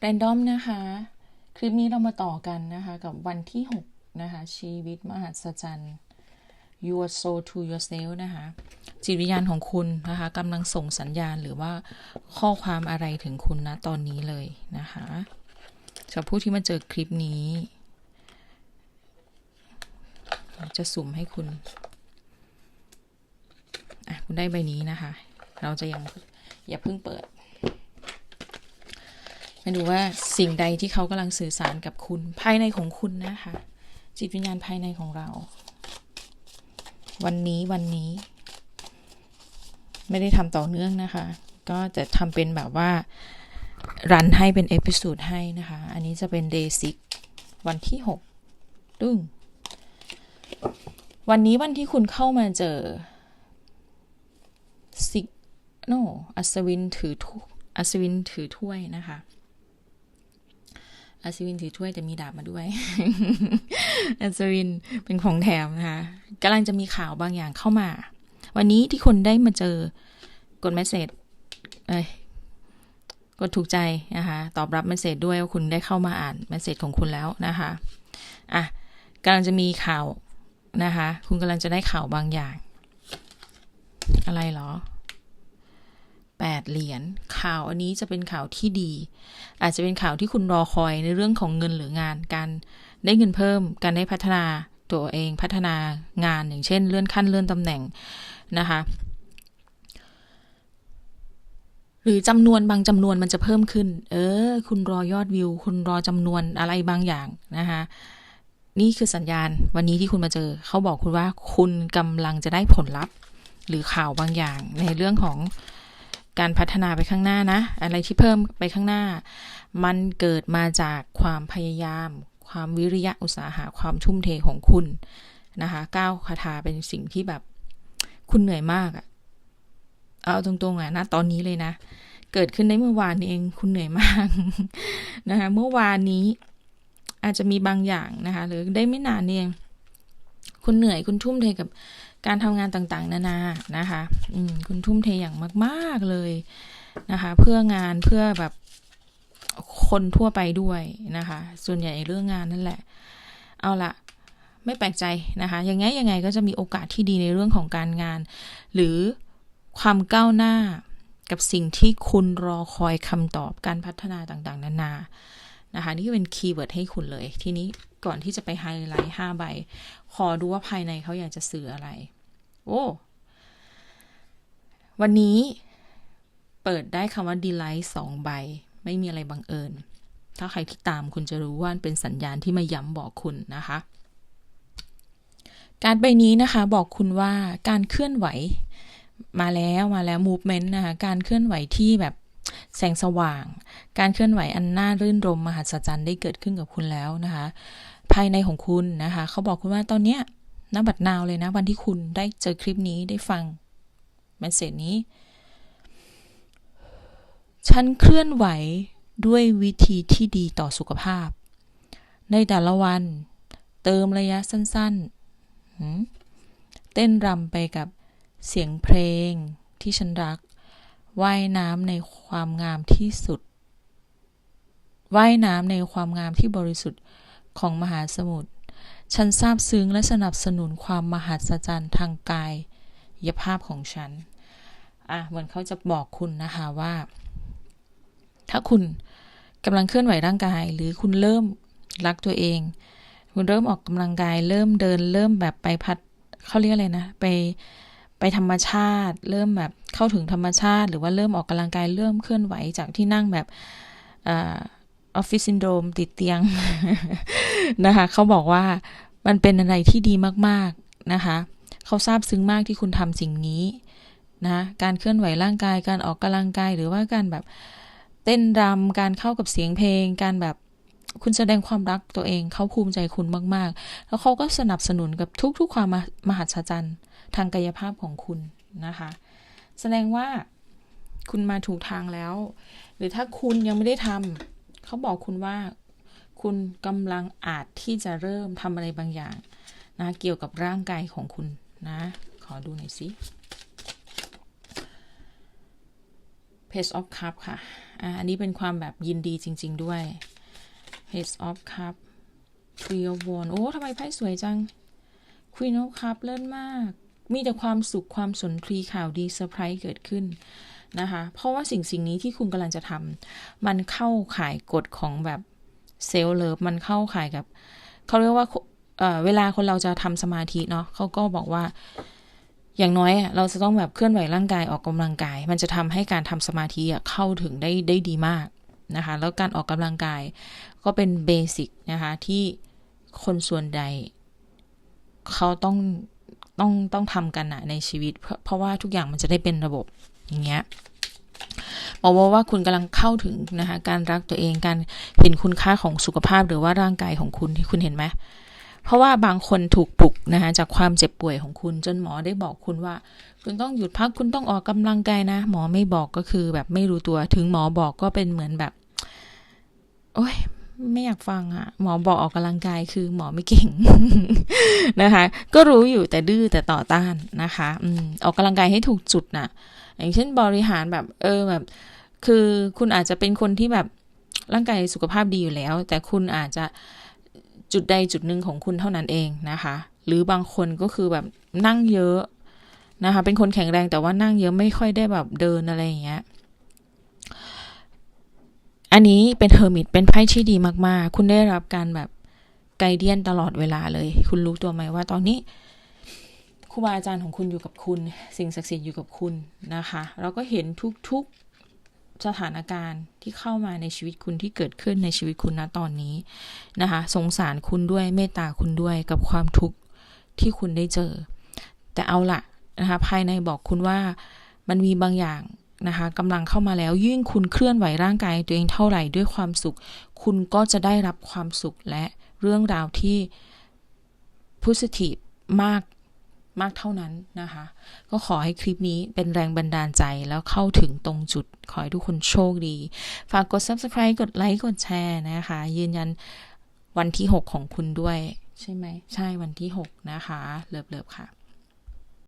แรนดอมนะคะ คลิปนี้เรามาต่อกันนะคะ กับวันที่ 6 นะคะ ชีวิตมหัศจรรย์ your soul to yourself นะคะ จิตวิญญาณของคุณนะคะกำลังส่งสัญญาณหรือว่าข้อความอะไรถึงคุณนะตอนนี้เลยนะคะสำหรับผู้ที่มาเจอคลิปนี้ จะสุ่มให้คุณคุณได้ใบนี้นะคะ เราจะยังอย่าเพิ่งเปิดาดูว่าสิ่งใดที่เขากำลังสื่อสารกับคุณภายในของคุณนะคะ จิตวิญญาณภายในของเรา วันนี้วันนี้ ไม่ได้ทำต่อเนื่องนะคะ ก็จะทำเป็นแบบว่า รันให้เป็นเอพิ o d ดให้นะคะ อันนี้จะเป็น day 6วันที่6ดึงวันนี้วันที่คุณเข้ามาเจอซิกโนอัศวินถือถ้วยอัศวินถือถ้วยนะคะ อัศวินถือถ้วยแต่มีดาบมาด้วย อัศวินเป็นของแถมนะคะกำลังจะมีข่าวบางอย่างเข้ามา วันนี้ที่คุณได้มาเจอกดเมสเซจเอ้ยกดถูกใจนะคะตอบรับเมสเซจด้วยว่าคุณได้เข้ามาอ่านเมสเซจของคุณแล้วนะคะอะกำลังจะมีข่าวนะคะ คุณกำลังจะได้ข่าวบางอย่าง อะไรเหรอ แปดเหรียญข่าวอันนี้จะเป็นข่าวที่ดี อาจจะเป็นข่าวที่คุณรอคอยในเรื่องของเงินหรืองาน การได้เงินเพิ่ม การได้พัฒนาตัวเองพัฒนางานอย่างเช่น เลื่อนขั้นเลื่อนตำแหน่งนะคะหรือจำนวนบางจำนวนมันจะเพิ่มขึ้น เออ คุณรอยอดวิว คุณรอจำนวนอะไรบางอย่างนะคะนี่คือสัญญาณวันนี้ที่คุณมาเจอ เขาบอกคุณว่าคุณกำลังจะได้ผลลัพธ์ หรือข่าวบางอย่างในเรื่องของ การพัฒนาไปข้างหน้านะ อะไรที่เพิ่มไปข้างหน้า มันเกิดมาจากความพยายาม ความวิริยะอุตสาหะความทุ่มเทของคุณนะคะก้าวคาถาเป็นสิ่งที่แบบคุณเหนื่อยมากอะเอาตรงๆอะนะตอนนี้เลยนะ เกิดขึ้นในเมื่อวานเองคุณเหนื่อยมากนะคะเมื่อวานนี้อาจจะมีบางอย่างนะคะ หรือได้ไม่นานเอง คุณเหนื่อยคุณทุ่มเทกับ การทำงานต่างๆ นานานะคะคุณทุ่มเทอย่างมาก ๆเลยนะคะ เพื่องานเพื่อแบบคนทั่วไปด้วยนะคะ ส่วนใหญ่เรื่องงานนั่นแหละ เอาละไม่แปลกใจนะคะยังไงยังไงก็จะมีโอกาสที่ดีในเรื่องของการงาน หรือความก้าวหน้ากับสิ่งที่คุณรอคอยคำตอบการพัฒนาต่างๆ นานานะคะ นี่เป็นคีย์เวิร์ดให้คุณเลยทีนี้ ก่อนที่จะไปไฮไลท์ห้าใบ ขอดูว่าภายในเขาอยากจะสื่ออะไร โอ้วันนี้เปิดได้คำว่า delight สองใบ ไม่มีอะไรบังเอิญ ถ้าใครที่ตามคุณจะรู้ว่าเป็นสัญญาณที่มาย้ำบอกคุณนะคะ การใบนี้นะคะบอกคุณว่าการเคลื่อนไหวมาแล้วมาแล้ว movement นะคะการเคลื่อนไหวที่แบบแสงสว่าง การเคลื่อนไหวอันน่ารื่นรมมหัศจรรย์ได้เกิดขึ้นกับคุณแล้วนะคะ ภายในของคุณนะคะ เขาบอกคุณว่าตอนเนี้ยนับบัดนาวเลยนะ วันที่คุณได้เจอคลิปนี้ได้ฟังเมสเซจนี้ ฉันเคลื่อนไหวด้วยวิธีที่ดีต่อสุขภาพ ในแต่ละวัน เติมระยะสั้นๆ เต้นรำไปกับเสียงเพลงที่ฉันรัก ว่ายน้ำในความงามที่สุด ว่ายน้ำในความงามที่บริสุทธิ์ของมหาสมุทร ฉันซาบซึ้งและสนับสนุนความมหัศจรรย์ทางกายยภาพของฉัน อะ เหมือนเขาจะบอกคุณนะคะว่า ถ้าคุณกำลังเคลื่อนไหวร่างกาย หรือคุณเริ่มรักตัวเอง คุณเริ่มออกกำลังกาย เริ่มเดิน เริ่มแบบไปพัดเขาเรียกอะไรนะ ไปไปธรรมชาติ เริ่มแบบเข้าถึงธรรมชาติ หรือว่าเริ่มออกกำลังกาย เริ่มเคลื่อนไหวจากที่นั่งแบบอ่า ออฟฟิศซินโดรมติดเตียงนะคะเขาบอกว่ามันเป็นอะไรที่ดีมากๆนะคะเขาทราบซึ้งมากที่คุณทำสิ่งนี้นะการเคลื่อนไหวร่างกายการออกกำลังกายหรือว่าการแบบเต้นรำการเข้ากับเสียงเพลง การแบบคุณแสดงความรักตัวเองเขาภูมิใจคุณมาก ๆ แล้วเขาก็สนับสนุนกับทุก ๆ ความมหัศจรรย์ทางกายภาพของคุณนะคะ แสดงว่าคุณมาถูกทางแล้ว หรือถ้าคุณยังไม่ได้ทำ เขาบอกคุณว่าคุณกำลังอาจที่จะเริ่มทำอะไรบางอย่างนะเกี่ยวกับร่างกายของคุณนะ ขอดูหน่อยสิ Page of Cup ค่ะอ่าอันนี้เป็นความแบบยินดีจริง ๆ ด้วย Page of Cup Three of Wands โอ้ทำไมไพ่สวยจัง Queen of Cup เลิศมาก มีแต่ความสุขความสนทรีข่าวดีเซอร์ไพรส์เกิดขึ้น นะคะ เพราะว่าสิ่งสิ่งนี้ที่คุณกำลังจะทำมันเข้าข่ายกฎของแบบเซลล์เลิฟมันเข้าข่ายกับเขาเรียกว่าเเวลาคนเราจะทำสมาธิเนาะเขาก็บอกว่าอย่างน้อยเราจะต้องแบบเคลื่อนไหวร่างกายออกกำลังกาย มันจะทำให้การทำสมาธิเข้าถึงได้ได้ดีมากนะคะ แล้วการออกกำลังกายก็เป็นเบสิกนะคะที่คนส่วนใดเขาต้องต้องต้องทำกันอะในชีวิตเพราะเพราะว่าทุกอย่างมันจะได้เป็นระบบ อย่างเงี้ยบอกว่าว่าคุณกำลังเข้าถึงนะคะการรักตัวเองการเห็นคุณค่าของสุขภาพหรือว่าร่างกายของคุณที่คุณเห็นไหมเพราะว่าบางคนถูกปลุกนะคะจากความเจ็บป่วยของคุณจนหมอได้บอกคุณว่า คุณต้องหยุดพักคุณต้องออกกำลังกายนะ หมอไม่บอกก็คือแบบไม่รู้ตัวถึงหมอบอกก็เป็นเหมือนแบบ โอ้ยไม่อยากฟังอะหมอบอกออกกำลังกายคือหมอไม่เก่งนะคะ ก็รู้อยู่แต่ดื้อแต่ต่อต้านนะคะ อืมออกกำลังกายให้ถูกจุดน่ะ อย่างเช่นบริหารแบบเออแบบ คือคุณอาจจะเป็นคนที่แบบร่างกายสุขภาพดีอยู่แล้ว แต่คุณอาจจะจุดใดจุดหนึ่งของคุณเท่านั้นเองนะคะ หรือบางคนก็คือแบบนั่งเยอะนะคะ เป็นคนแข็งแรงแต่ว่านั่งเยอะไม่ค่อยได้แบบเดินอะไรอย่างเงี้ยอันนี้เป็นเฮอร์มิตเป็นไพ่ที่ดีมาก ๆ คุณได้รับการแบบไกด์เดียนตลอดเวลาเลย คุณรู้ตัวไหมว่าตอนนี้ ครูบาอาจารย์ของคุณอยู่กับคุณ สิ่งศักดิ์สิทธิ์อยู่กับคุณนะคะ เราก็เห็นทุกๆสถานการณ์ที่เข้ามาในชีวิตคุณที่เกิดขึ้นในชีวิตคุณณตอนนี้นะคะ สงสารคุณด้วยเมตตาคุณด้วยกับความทุกข์ที่คุณได้เจอ แต่เอาละนะคะภายในบอกคุณว่ามันมีบางอย่างนะคะกำลังเข้ามาแล้วยิ่งคุณเคลื่อนไหวร่างกายตัวเองเท่าไหร่ด้วยความสุข คุณก็จะได้รับความสุขและเรื่องราวที่ positive มาก มากเท่านั้นนะคะ ก็ขอให้คลิปนี้เป็นแรงบันดาลใจแล้วเข้าถึงตรงจุด ขอให้ทุกคนโชคดี ฝากกด subscribe กดไลค์กดแชร์นะคะ ยืนยันวันที่ 6 ของคุณด้วย ใช่ไหม ใช่วันที่ 6 นะคะ เลิบๆค่ะ